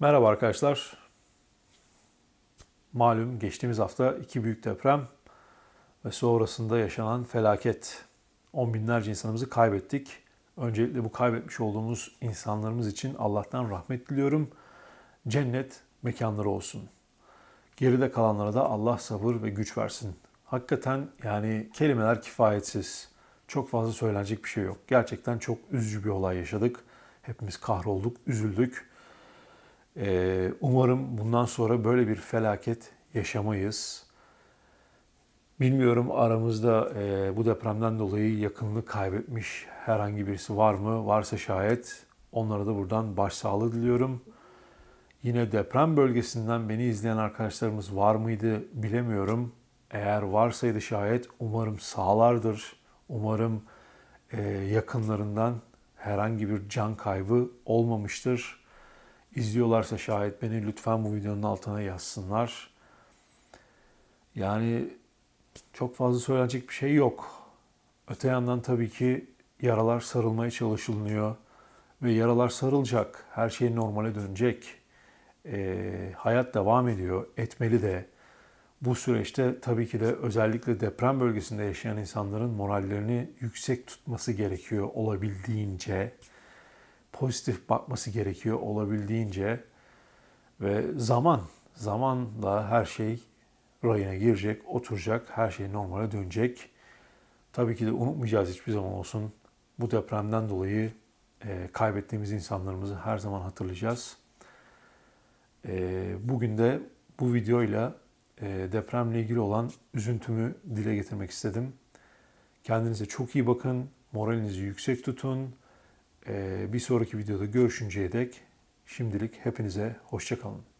Merhaba arkadaşlar. Malum geçtiğimiz hafta iki büyük deprem ve sonrasında yaşanan felaket. On binlerce insanımızı kaybettik. Öncelikle bu kaybetmiş olduğumuz insanlarımız için Allah'tan rahmet diliyorum. Cennet mekanları olsun. Geride kalanlara da Allah sabır ve güç versin. Hakikaten yani kelimeler kifayetsiz. Çok fazla söylenecek bir şey yok. Gerçekten çok üzücü bir olay yaşadık. Hepimiz kahrolduk, üzüldük. Ee, umarım bundan sonra böyle bir felaket yaşamayız. Bilmiyorum aramızda e, bu depremden dolayı yakınını kaybetmiş herhangi birisi var mı? Varsa şayet onlara da buradan başsağlığı diliyorum. Yine deprem bölgesinden beni izleyen arkadaşlarımız var mıydı bilemiyorum. Eğer varsaydı şayet umarım sağlardır. Umarım e, yakınlarından herhangi bir can kaybı olmamıştır. İzliyorlarsa şayet beni lütfen bu videonun altına yazsınlar. Yani çok fazla söylenecek bir şey yok. Öte yandan tabii ki yaralar sarılmaya çalışılıyor ve yaralar sarılacak. Her şey normale dönecek. Ee, hayat devam ediyor, etmeli de. Bu süreçte tabii ki de özellikle deprem bölgesinde yaşayan insanların morallerini yüksek tutması gerekiyor olabildiğince. Pozitif bakması gerekiyor olabildiğince. Ve zaman, zamanla her şey rayına girecek, oturacak, her şey normale dönecek. Tabii ki de unutmayacağız hiçbir zaman olsun. Bu depremden dolayı e, kaybettiğimiz insanlarımızı her zaman hatırlayacağız. E, bugün de bu videoyla e, depremle ilgili olan üzüntümü dile getirmek istedim. Kendinize çok iyi bakın, moralinizi yüksek tutun. E, bir sonraki videoda görüşünceye dek şimdilik hepinize hoşçakalın.